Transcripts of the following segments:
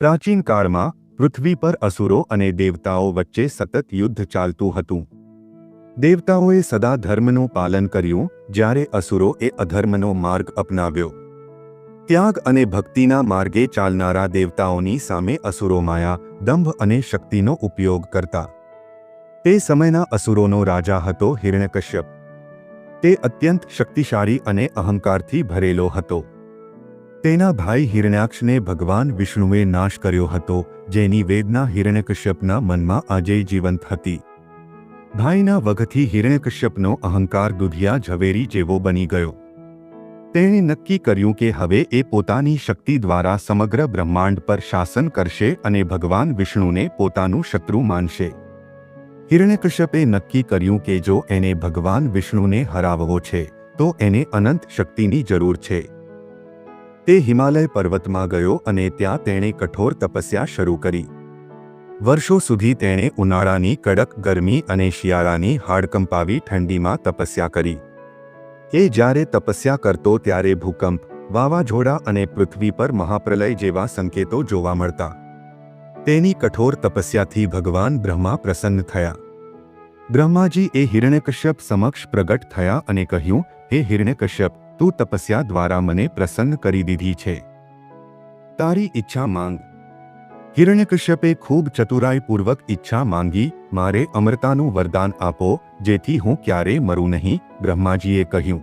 પ્રાચીન કાળમાં પૃથ્વી પર અસુરો અને દેવતાઓ વચ્ચે સતત યુદ્ધ ચાલતું હતું. દેવતાઓએ સદા ધર્મનું પાલન કર્યું જ્યારે અસુરોએ અધર્મનો માર્ગ અપનાવ્યો. ત્યાગ અને ભક્તિના માર્ગે ચાલનારા દેવતાઓની સામે અસુરો માયા, દંભ અને શક્તિનો ઉપયોગ કરતા. તે સમયના અસુરોનો રાજા હતો હિરણ્યકશ્યપ. તે અત્યંત શક્તિશાળી અને અહંકારથી ભરેલો હતો. તેના ભાઈ હિરણ્યાક્ષને ભગવાન વિષ્ણુએ નાશ કર્યો હતો, જેની વેદના હિરણ્યકશ્યપના મનમાં આજે જીવંત હતી. ભાઈના વગથી હિરણ્યકશ્યપનો અહંકાર દુધિયા ઝવેરી જેવો બની ગયો. તેણે નક્કી કર્યું કે હવે એ પોતાની શક્તિ દ્વારા સમગ્ર બ્રહ્માંડ પર શાસન કરશે અને ભગવાન વિષ્ણુને પોતાનું શત્રુ માનશે. હિરણ્યકશ્યપે નક્કી કર્યું કે જો એને ભગવાન વિષ્ણુને હરાવવો છે, તો એને અનંત શક્તિની જરૂર છે. તે હિમાલય પર્વતમાં ગયો અને ત્યાં તેણે કઠોર તપસ્યા શરૂ કરી. વર્ષો સુધી તેણે ઉનાળાની કડક ગરમી અને શિયાળાની હાડકંપાવી ઠંડીમાં તપસ્યા કરી. એ જ્યારે તપસ્યા કરતો ત્યારે ભૂકંપ, વાવાઝોડા અને પૃથ્વી પર મહાપ્રલય જેવા સંકેતો જોવા મળતા. તેની કઠોર તપસ્યાથી ભગવાન બ્રહ્મા પ્રસન્ન થયા. બ્રહ્માજી એ હિરણ્યકશ્યપ સમક્ષ પ્રગટ થયા અને કહ્યું, હે હિરણ્યકશ્યપ તું તપસ્યા દ્વારા મને પ્રસન્ન કરી દીધી છે. તારી ઈચ્છા માંગ. હિરણ્યકશ્યપે ખૂબ ચતુરાઈપૂર્વક ઈચ્છા માંગી, મારે અમરતાનું વરદાન આપો, જેથી હું ક્યારેય મરું નહીં, બ્રહ્માજીએ કહ્યું.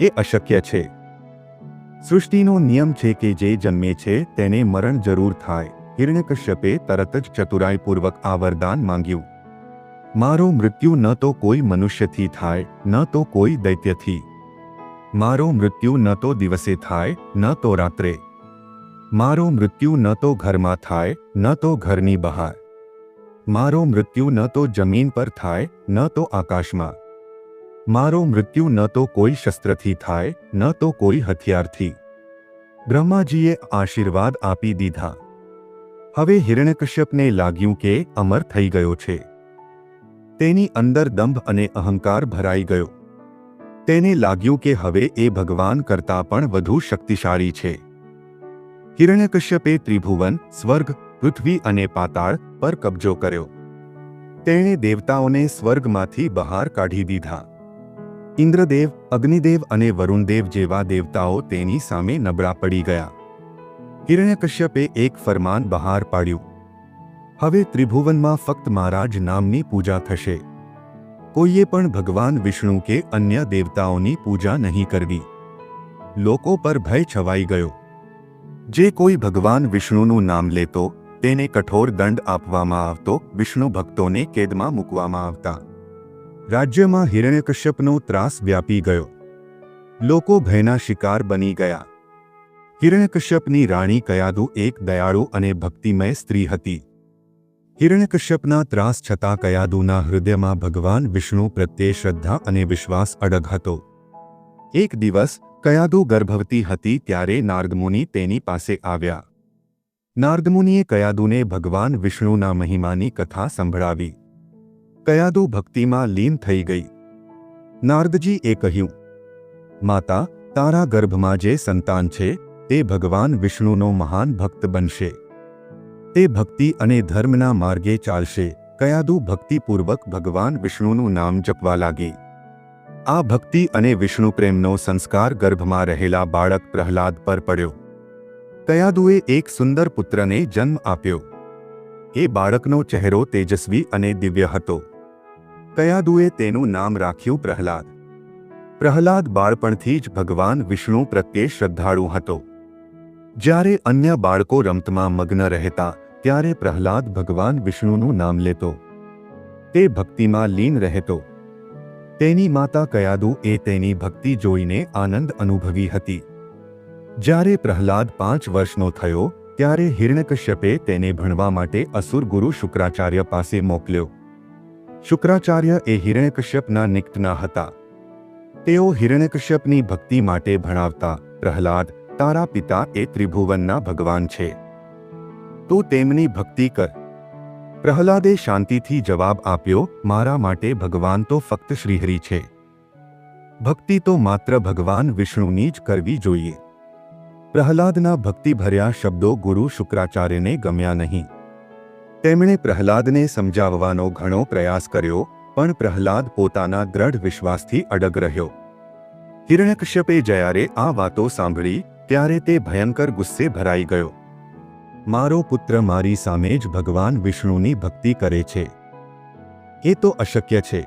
એ અશક્ય છે. સૃષ્ટિનો નિયમ છે કે જે જન્મે છે તેને મરણ જરૂર થાય. હિરણ્યકશ્યપે તરત જ ચતુરાઈપૂર્વક આ વરદાન માંગ્યું. મારું મૃત્યુ ન તો કોઈ મનુષ્યથી થાય, ન તો કોઈ દૈત્યથી. મારો મૃત્યુ ન તો દિવસે થાય, ન તો રાત્રે. મારો મૃત્યુ ન તો ઘરમાં થાય, ન તો ઘરની બહાર. મારો મૃત્યુ ન તો જમીન પર થાય, ન તો આકાશમાં. મારો મૃત્યુ ન તો કોઈ શસ્ત્રથી થાય, ન તો કોઈ હથિયારથી. બ્રહ્માજીએ આશીર્વાદ આપી દીધા. હવે હિરણ્યકશ્યપને લાગ્યું કે અમર થઈ ગયો છે. તેની અંદર દંભ અને અહંકાર ભરાઈ ગયો. તેને લાગ્યું કે હવે એ ભગવાન કરતાં પણ વધુ શક્તિશાળી છે. હિરણ્યકશ્યપે ત્રિભુવન, સ્વર્ગ, પૃથ્વી અને પાતાળ પર કબજો કર્યો. તેણે દેવતાઓને સ્વર્ગમાંથી બહાર કાઢી દીધા. ઇન્દ્રદેવ, અગ્નિદેવ અને વરુણદેવ જેવા દેવતાઓ તેની સામે નબળા પડી ગયા. હિરણ્યકશ્યપે એક ફરમાન બહાર પાડ્યું. હવે ત્રિભુવનમાં ફક્ત મહારાજ નામની પૂજા થશે. કોઈએ પણ ભગવાન વિષ્ણુ કે અન્ય દેવતાઓની પૂજા નહીં કરવી. લોકો પર ભય છવાઈ ગયો. જે કોઈ ભગવાન વિષ્ણુનું નામ લેતો, તેને કઠોર દંડ આપવામાં આવતો, વિષ્ણુ ભક્તોને કેદમાં મૂકવામાં આવતા. રાજ્યમાં હિરણ્યકશ્યપનો ત્રાસ વ્યાપી ગયો. લોકો ભયના શિકાર બની ગયા. હિરણ્યકશ્યપની રાણી કયાદુ એક દયાળુ અને ભક્તિમય સ્ત્રી હતી. હિરણ્યકશ્યપના ત્રાસ છતાં કયાદુના હૃદયમાં ભગવાન વિષ્ણુ પ્રત્યે શ્રદ્ધા અને વિશ્વાસ અડગ હતો. એક દિવસ કયાદુ ગર્ભવતી હતી ત્યારે નારદમુનિ તેની પાસે આવ્યા. નારદમુનિએ કયાદુને ભગવાન વિષ્ણુના મહિમાની કથા સંભળાવી. કયાદુ ભક્તિમાં લીન થઈ ગઈ. નારદજી એ કહ્યું, માતા, તારા ગર્ભમાં જે સંતાન છે, તે ભગવાન વિષ્ણુનો મહાન ભક્ત બનશે. તે ભક્તિ અને ધર્મના માર્ગે ચાલશે. કયાદુ ભક્તિપૂર્વક ભગવાન વિષ્ણુનું નામ જપવા લાગી. આ ભક્તિ અને વિષ્ણુ પ્રેમનો સંસ્કાર ગર્ભમાં રહેલા બાળક પ્રહલાદ પર પડ્યો. કયાદુએ એક સુંદર પુત્રને જન્મ આપ્યો. એ બાળકનો ચહેરો તેજસ્વી અને દિવ્ય હતો. કયાદુએ તેનું નામ રાખ્યું પ્રહલાદ. પ્રહલાદ બાળપણથી જ ભગવાન વિષ્ણુ પ્રત્યે શ્રદ્ધાળુ હતો. જ્યારે અન્ય બાળકો રમતમાં મગ્ન રહેતા ત્યારે પ્રહલાદ ભગવાન વિષ્ણુનું નામ લેતો. તે ભક્તિમાં લીન રહેતો. તેની માતા કયાદુ એ તેની ભક્તિ જોઈને આનંદ અનુભવી હતી. જ્યારે પ્રહલાદ પાંચ વર્ષનો થયો, ત્યારે હિરણ્યકશ્યપે તેને ભણવા માટે અસુર ગુરુ શુક્રાચાર્ય પાસે મોકલ્યો. શુક્રાચાર્ય એ હિરણ્યકશ્યપના નિકટના હતા. તેઓ હિરણ્યકશ્યપની ભક્તિ માટે ભણાવતા, પ્રહલાદ, તારા પિતા એ ત્રિભુવનના ભગવાન છે. તું તેમની ભક્તિ કર. પ્રહલાદે શાંતિથી જવાબ આપ્યો, મારા માટે ભગવાન તો ફક્ત શ્રીહરિ છે. ભક્તિ તો માત્ર ભગવાન વિષ્ણુની જ કરવી જોઈએ. પ્રહલાદના ભક્તિભર્યા શબ્દો ગુરુ શુક્રાચાર્યને ગમ્યા નહીં. તેમણે પ્રહલાદને સમજાવવાનો ઘણો પ્રયાસ કર્યો, પણ પ્રહલાદ પોતાના દ્રઢ વિશ્વાસથી અડગ રહ્યો. હિરણ્યકશ્યપે જ્યારે આ વાતો સાંભળી, ત્યારે તે ભયંકર ગુસ્સે ભરાઈ ગયો. મારો પુત્ર મારી સામે જ ભગવાન વિષ્ણુની ભક્તિ કરે છે. એ તો અશક્ય છે.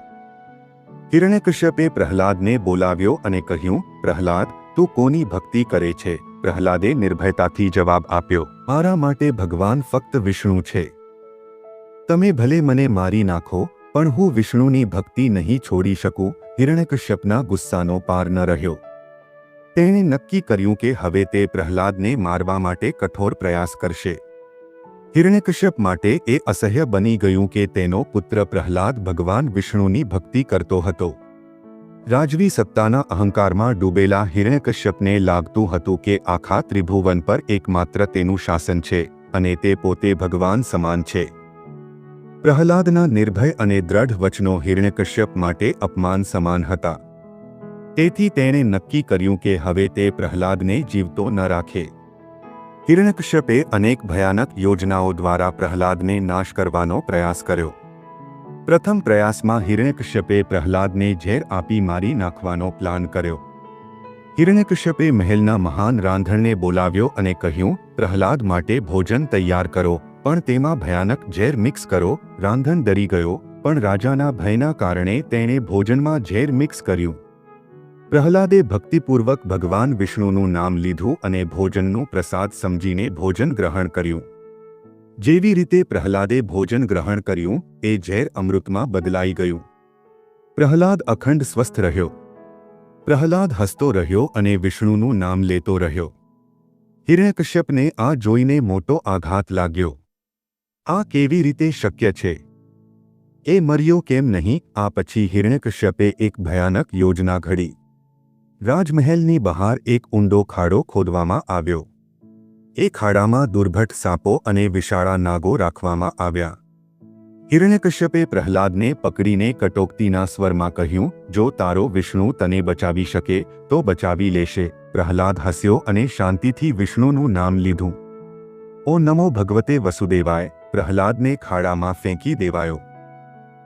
હિરણ્યકશ્યપે પ્રહલાદને બોલાવ્યો અને કહ્યું, પ્રહલાદ, તું કોની ભક્તિ કરે છે? પ્રહલાદે નિર્ભયતાથી જવાબ આપ્યો, મારા માટે ભગવાન ફક્ત વિષ્ણુ છે. તમે ભલે મને મારી નાખો, પણ હું વિષ્ણુની ભક્તિ નહીં છોડી શકું. હિરણ્યકશ્યપના ગુસ્સાનો પાર ન રહ્યો. તેણે નક્કી કર્યું કે હવે તે પ્રહલાદને મારવા માટે કઠોર પ્રયાસ કરશે. હિરણ્યકશ્યપ માટે એ અસહ્ય બની ગયું કે તેનો પુત્ર પ્રહલાદ ભગવાન વિષ્ણુની ભક્તિ કરતો હતો. રાજવી સત્તાના અહંકારમાં ડૂબેલા હિરણ્યકશ્યપને લાગતું હતું કે આખા ત્રિભુવન પર એકમાત્ર તેનું શાસન છે અને તે પોતે ભગવાન સમાન છે. પ્રહલાદના નિર્ભય અને દ્રઢ વચનો હિરણ્યકશ્યપ માટે અપમાન સમાન હતા. તેથી તેણે નક્કી કર્યું કે હવે તે પ્રહલાદને જીવતો ન રાખે. હિરણકશ્યપે અનેક ભયાનક યોજનાઓ દ્વારા પ્રહલાદને નાશ કરવાનો પ્રયાસ કર્યો. પ્રથમ પ્રયાસમાં હિરણકશ્યપે પ્રહલાદને ઝેર આપી મારી નાખવાનો પ્લાન કર્યો. હિરણ્યકશ્યપે મહેલના મહાન રાંધણને બોલાવ્યો અને કહ્યું, પ્રહલાદ માટે ભોજન તૈયાર કરો, પણ તેમાં ભયાનક ઝેર મિક્સ કરો. રાંધણ ડરી ગયો, પણ રાજાના ભયના કારણે તેણે ભોજનમાં ઝેર મિક્સ કર્યું. પ્રહલાદે ભક્તિપૂર્વક ભગવાન વિષ્ણુનું નામ લીધું અને ભોજનનું પ્રસાદ સમજીને ભોજન ગ્રહણ કર્યું. જેવી રીતે પ્રહલાદે ભોજન ગ્રહણ કર્યું, એ ઝેર અમૃતમાં બદલાઈ ગયું. પ્રહલાદ અખંડ સ્વસ્થ રહ્યો. પ્રહલાદ હસતો રહ્યો અને વિષ્ણુનું નામ લેતો રહ્યો. હિરણ્યકશ્યપને આ જોઈને મોટો આઘાત લાગ્યો. આ કેવી રીતે શક્ય છે? એ મર્યો કેમ નહીં? આ પછી હિરણ્યકશ્યપે એક ભયાનક યોજના ઘડી. રાજમહેલની બહાર એક ઊંડો ખાડો ખોદવામાં આવ્યો. એ ખાડામાં દુર્ભટ સાપો અને વિશાળા નાગો રાખવામાં આવ્યા. હિરણ્યકશ્યપે પ્રહલાદને પકડીને કટોકતીના સ્વરમાં કહ્યું, જો તારો વિષ્ણુ તને બચાવી શકે, તો બચાવી લેશે. પ્રહલાદ હસ્યો અને શાંતિથી વિષ્ણુનું નામ લીધું. ઓ નમો ભગવતે વસુદેવાય, પ્રહલાદને ખાડામાં ફેંકી દેવાયો.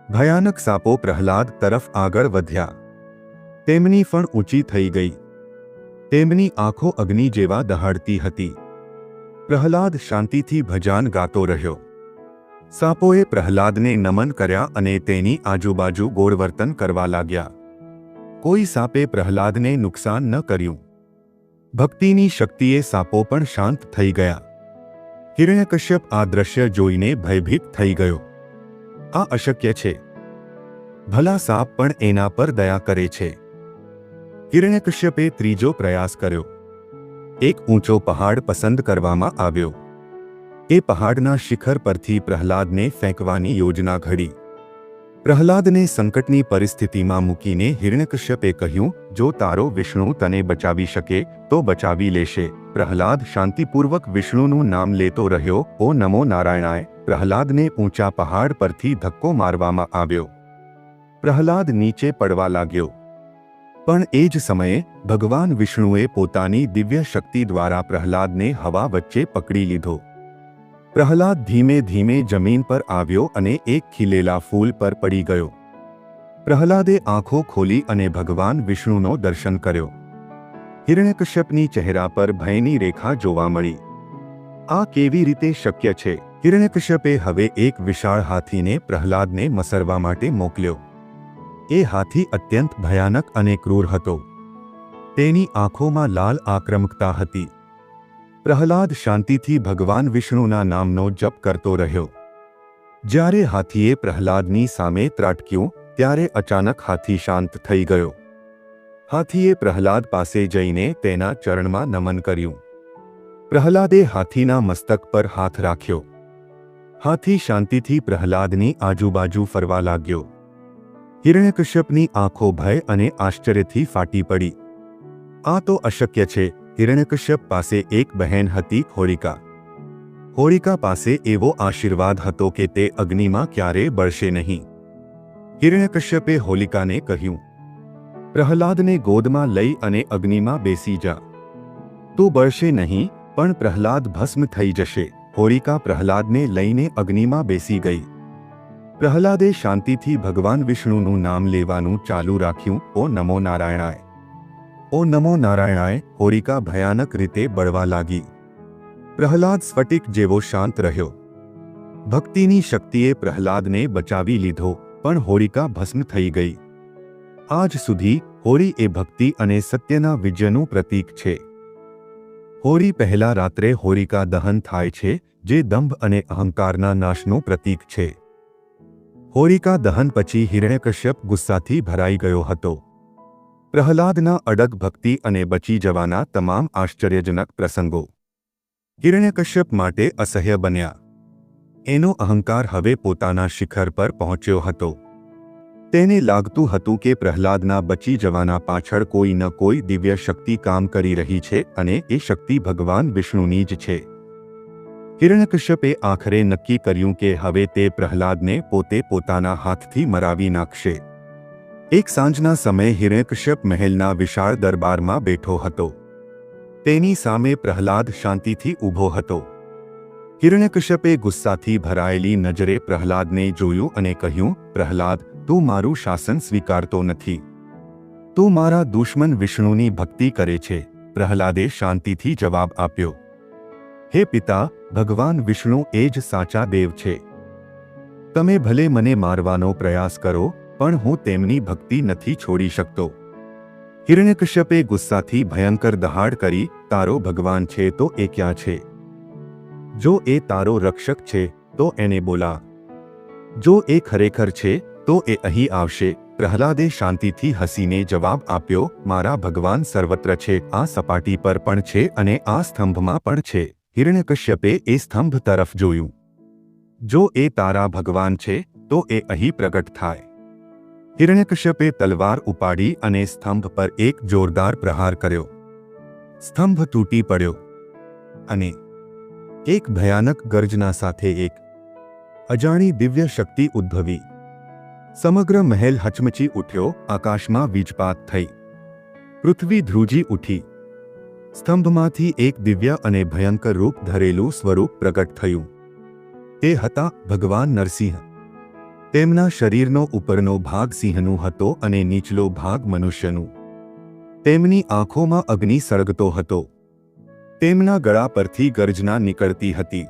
ભયાનક સાપો પ્રહલાદ તરફ આગળ વધ્યા. તેમની ફણ ઊંચી થઈ ગઈ. તેમની આંખો અગ્નિ જેવા દહાડતી હતી. પ્રહલાદ શાંતિથી ભજાન ગાતો રહ્યો. સાપોએ પ્રહલાદને નમન કર્યા અને તેની આજુબાજુ ગોળવર્તન કરવા લાગ્યા. કોઈ સાપે પ્રહલાદને નુકસાન ન કર્યું. ભક્તિની શક્તિએ સાપો પણ શાંત થઈ ગયા. હિરણ્યકશ્યપ આ દ્રશ્ય જોઈને ભયભીત થઈ ગયો. આ અશક્ય છે. ભલા સાપ પણ એના પર દયા કરે છે. હિરણ્યકશ્યપે ત્રીજો પ્રયાસ કર્યો. એક ઊંચો પહાડ પસંદ કરવામાં આવ્યો. એ પહાડના શિખર પરથી પ્રહલાદને ફેંકવાની યોજના ઘડી. પ્રહલાદને સંકટની પરિસ્થિતિમાં મૂકીને હિરણ્યકશ્યપે કહ્યું, જો તારો વિષ્ણુ તને બચાવી શકે, તો બચાવી લેશે. પ્રહલાદ શાંતિપૂર્વક વિષ્ણુનું નામ લેતો રહ્યો. ઓ નમો નારાયણાય, પ્રહલાદને ઊંચા પહાડ પરથી ધક્કો મારવામાં આવ્યો. પ્રહલાદ નીચે પડવા લાગ્યો. પણ એ જ સમયે ભગવાન વિષ્ણુએ પોતાની દિવ્ય શક્તિ દ્વારા પ્રહલાદને હવા વચ્ચે પકડી લીધો. પ્રહલાદ ધીમે ધીમે જમીન પર આવ્યો અને એક ખીલેલા ફૂલ પર પડી ગયો. પ્રહલાદે આંખો ખોલી અને ભગવાન વિષ્ણુનો દર્શન કર્યો. હિરણ્યકશ્યપની ચહેરા પર ભયની રેખા જોવા મળી. આ કેવી રીતે શક્ય છે? હિરણ્યકશ્યપે હવે એક વિશાળ હાથીને પ્રહલાદને મસરવા માટે મોકલ્યો. એ હાથી અત્યંત ભયાનક અને ક્રૂર હતો. તેની આંખોમાં લાલ આક્રમકતા હતી. પ્રહલાદ શાંતિથી ભગવાન વિષ્ણુના નામનો જપ કરતો રહ્યો. જ્યારે હાથીએ પ્રહલાદની સામે ત્રાટક્યું, ત્યારે અચાનક હાથી શાંત થઈ ગયો. હાથીએ પ્રહલાદ પાસે જઈને તેના ચરણમાં નમન કર્યું. પ્રહલાદે હાથીના મસ્તક પર હાથ રાખ્યો. હાથી શાંતિથી પ્રહલાદની આજુબાજુ ફરવા લાગ્યો. હિરણ્યકશ્યપની આંખો ભય અને આશ્ચર્યથી ફાટી પડી. આ તો અશક્ય છે, હિરણ્યકશ્યપ પાસે એક બહેન હતી હોળિકા હોળિકા પાસે એવો આશીર્વાદ હતો કે તે અગ્નિમાં ક્યારેય બળશે નહીં. હિરણ્યકશ્યપે હોલિકાને કહ્યું, પ્રહલાદને ગોદમાં લઈ અને અગ્નિમાં બેસી જા. તું બળશે નહીં, પણ પ્રહલાદ ભસ્મ થઈ જશે. હોળિકા પ્રહલાદને લઈને અગ્નિમાં બેસી ગઈ. પ્રહલાદે શાંતિથી ભગવાન વિષ્ણુનું નામ લેવાનું ચાલુ રાખ્યું, ઓ નમો નારાયણાય. ઓ નમો નારાયણાય, હોરિકા ભયાનક રીતે બળવા લાગી. પ્રહલાદ સ્ફટિક જેવો શાંત રહ્યો. ભક્તિની શક્તિએ પ્રહલાદને બચાવી લીધો, પણ હોરિકા ભસ્મ થઈ ગઈ. આજ સુધી હોળી એ ભક્તિ અને સત્યના વિજયનું પ્રતીક છે. હોળી પહેલા રાત્રે હોરિકા દહન થાય છે, જે દંભ અને અહંકારના નાશનું પ્રતીક છે. હોળિકા દહન પછી હિરણ્યકશ્યપ ગુસ્સાથી ભરાઈ ગયો હતો. પ્રહલાદના અડગ ભક્તિ અને બચી જવાના તમામ આશ્ચર્યજનક પ્રસંગો. હિરણ્યકશ્યપ માટે અસહ્ય બન્યા. એનો અહંકાર હવે પોતાના શિખર પર પહોંચ્યો હતો. તેને લાગતું હતું કે પ્રહલાદના બચી જવાના પાછળ કોઈ ન કોઈ દિવ્ય શક્તિ કામ કરી રહી છે અને એ શક્તિ ભગવાન વિષ્ણુની જ છે. હિરણ્યકશ્યપે આખરે નક્કી કર્યું કે હવે તે પ્રહલાદને પોતે પોતાના હાથથી મરાવી નાખશે. એક સાંજના સમયે હિરણ્યકશ્યપ મહેલના વિશાળ દરબારમાં બેઠો હતો. તેની સામે પ્રહલાદ શાંતિથી ઊભો હતો. હિરણ્યકશ્યપે ગુસ્સાથી ભરાયેલી નજરે પ્રહલાદને જોયું અને કહ્યું, પ્રહલાદ, તું મારું શાસન સ્વીકારતો નથી. તું મારા દુશ્મન વિષ્ણુની ભક્તિ કરે છે. પ્રહલાદે શાંતિથી જવાબ આપ્યો. હે પિતા ભગવાન વિષ્ણુ એ જ સાચા દેવ છે. તમે ભલે મને મારવાનો પ્રયાસ કરો, પણ હું તેમની ભક્તિ નથી છોડી શકતો. હિરણ્યકશ્યપે ગુસ્સાથી ભયંકર દહાડ કરી, તારો ભગવાન છે તો એ ક્યાં છે? જો એ તારો રક્ષક છે, તો એને બોલા. જો એ ખરેખર છે, તો એ અહીં આવશે. પ્રહલાદે શાંતિથી હસીને જવાબ આપ્યો, મારા ભગવાન સર્વત્ર છે, આ સપાટી પર પણ છે અને આ સ્તંભમાં પણ છે. હિરણ્યકશ્યપે એ સ્તંભ તરફ જોયું. જો એ તારા ભગવાન છે, તો એ અહીં પ્રગટ થાય. હિરણ્યકશ્યપે તલવાર ઉપાડી અને સ્તંભ પર એક જોરદાર પ્રહાર કર્યો. સ્તંભ તૂટી પડ્યો. અને એક ભયાનક ગર્જના સાથે એક અજાણી દિવ્ય શક્તિ ઉદ્ભવી. સમગ્ર મહેલ હચમચી ઉઠ્યો, આકાશમાં વીજપાત થઈ. પૃથ્વી ધ્રુજી ઉઠી. સ્તંભમાંથી એક દિવ્ય અને ભયંકર રૂપ ધરેલું સ્વરૂપ પ્રગટ થયું. તે હતા ભગવાન નરસિંહ. તેમના શરીરનો ઉપરનો ભાગ સિંહનું હતો અને નીચલો ભાગ મનુષ્યનું. તેમની આંખોમાં અગ્નિ સળગતો હતો. તેમના ગળા પરથી ગર્જના નીકળતી હતી.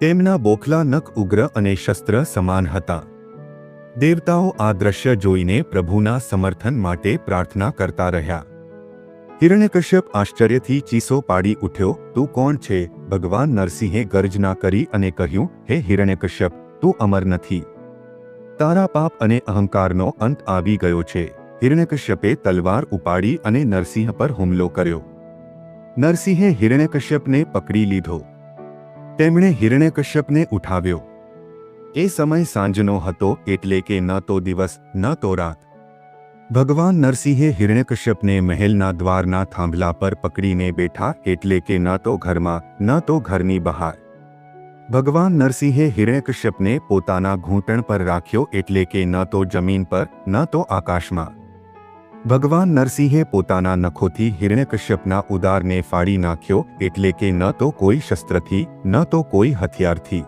તેમના બોખલા નખ ઉગ્ર અને શસ્ત્ર સમાન હતા. દેવતાઓ આ દ્રશ્ય જોઈને પ્રભુના સમર્થન માટે પ્રાર્થના કરતા રહ્યા. હિરણ્યકશ્યપ આશ્ચર્યથી ચીસો પાડી ઉઠ્યો, તું કોણ છે? ભગવાન નરસિંહે ગર્જના કરી અને કહ્યું, હે હિરણ્યકશ્યપ, તું અમર નથી. તારા પાપ અને અહંકારનો અંત આવી ગયો છે. હિરણ્યકશ્યપે તલવાર ઉપાડી અને નરસિંહ પર હુમલો કર્યો. નરસિંહે હિરણ્યકશ્યપને પકડી લીધો. તેમણે હિરણ્યકશ્યપને ઉઠાવ્યો. એ સમય સાંજનો હતો એટલે કે ન તો દિવસ, ન તો રાત. ભગવાન નરસિંહે હિરણ્યકશ્યપને મહેલના દ્વારના થાંભલા પર પકડીને બેઠા એટલે કે ન તો ઘરમાં, ન તો ઘરની બહાર. ભગવાન નરસિંહે હિરણ્યકશ્યપને પોતાના ઘૂંટણ પર રાખ્યો એટલે કે ન તો જમીન પર, ન તો આકાશમાં. ભગવાન નરસિંહે પોતાના નખોથી હિરણ્યકશ્યપના ઉદારને ફાડી નાખ્યો એટલે કે ન તો કોઈ શસ્ત્રથી, ન તો કોઈ હથિયારથી.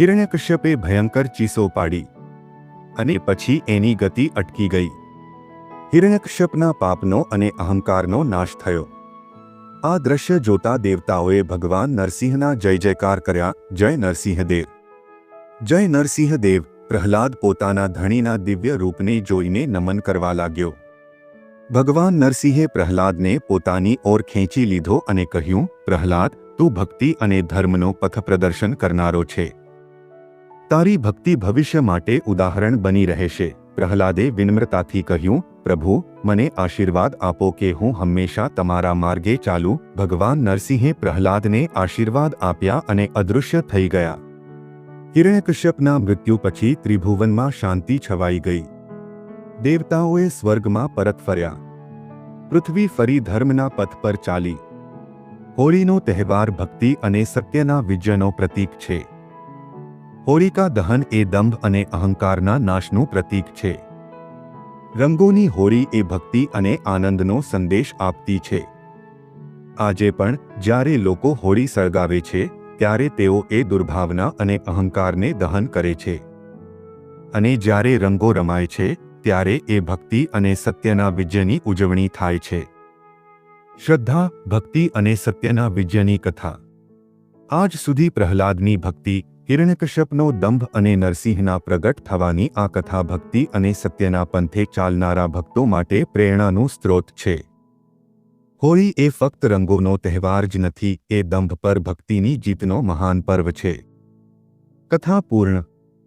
હિરણ્યકશ્યપે ભયંકર ચીસો પાડી. અને પછી એની ગતિ અટકી ગઈ. હિરણ્યકશ્યપના પાપનો અને અહંકારનો નાશ થયો. આ દ્રશ્ય જોતા દેવતાઓએ ભગવાન નરસિંહના જય જયકાર કર્યા, જય નરસિંહદેવ. જય નરસિંહદેવ, પ્રહલાદ પોતાના ધણીના દિવ્ય રૂપને જોઈને નમન કરવા લાગ્યો. ભગવાન નરસિંહે પ્રહલાદને પોતાની ઓર ખેંચી લીધો અને કહ્યું, પ્રહલાદ, તું ભક્તિ અને ધર્મનો પથ પ્રદર્શન કરનારો છે. તારી ભક્તિ ભવિષ્ય માટે ઉદાહરણ બની રહેશે. પ્રહલાદે વિનમ્રતાથી કહ્યું, પ્રભુ, મને આશીર્વાદ આપો કે હું હંમેશા તમારા માર્ગે ચાલુ. ભગવાન નરસિંહે પ્રહલાદને આશીર્વાદ આપ્યા અને અદૃશ્ય થઈ ગયા. હિરણ્યકશ્યપના મૃત્યુ પછી ત્રિભુવનમાં શાંતિ છવાઈ ગઈ. દેવતાઓએ સ્વર્ગમાં પરત ફર્યા. પૃથ્વી ફરી ધર્મના પથ પર ચાલી. હોળીનો તહેવાર ભક્તિ અને સત્યના વિજયનો પ્રતીક છે. હોળિકા દહન એ દંભ અને અહંકારના નાશનું પ્રતીક છે. રંગોની હોળી એ ભક્તિ અને આનંદનો સંદેશ આપતી છે. આજે પણ, જ્યારે લોકો હોળી સળગાવે છે, ત્યારે તેઓ એ દુર્ભાવના અને અહંકારને દહન કરે છે. અને જ્યારે રંગો રમાય છે, ત્યારે એ ભક્તિ અને સત્યના વિજયની ઉજવણી થાય છે. શ્રદ્ધા, ભક્તિ અને સત્યના વિજયની કથા. આજ સુધી પ્રહલાદની ભક્તિ હિરણ્યકશ્યપનો દંભ અને નરસિંહના પ્રગટ થવાની આ કથા ભક્તિ અને સત્યના પંથે ચાલનારા ભક્તો માટે પ્રેરણાનું સ્ત્રોત છે. હોળી એ ફક્ત રંગોનો તહેવાર જ નથી, એ દંભ પર ભક્તિની જીતનો મહાન પર્વ છે. કથા પૂર્ણ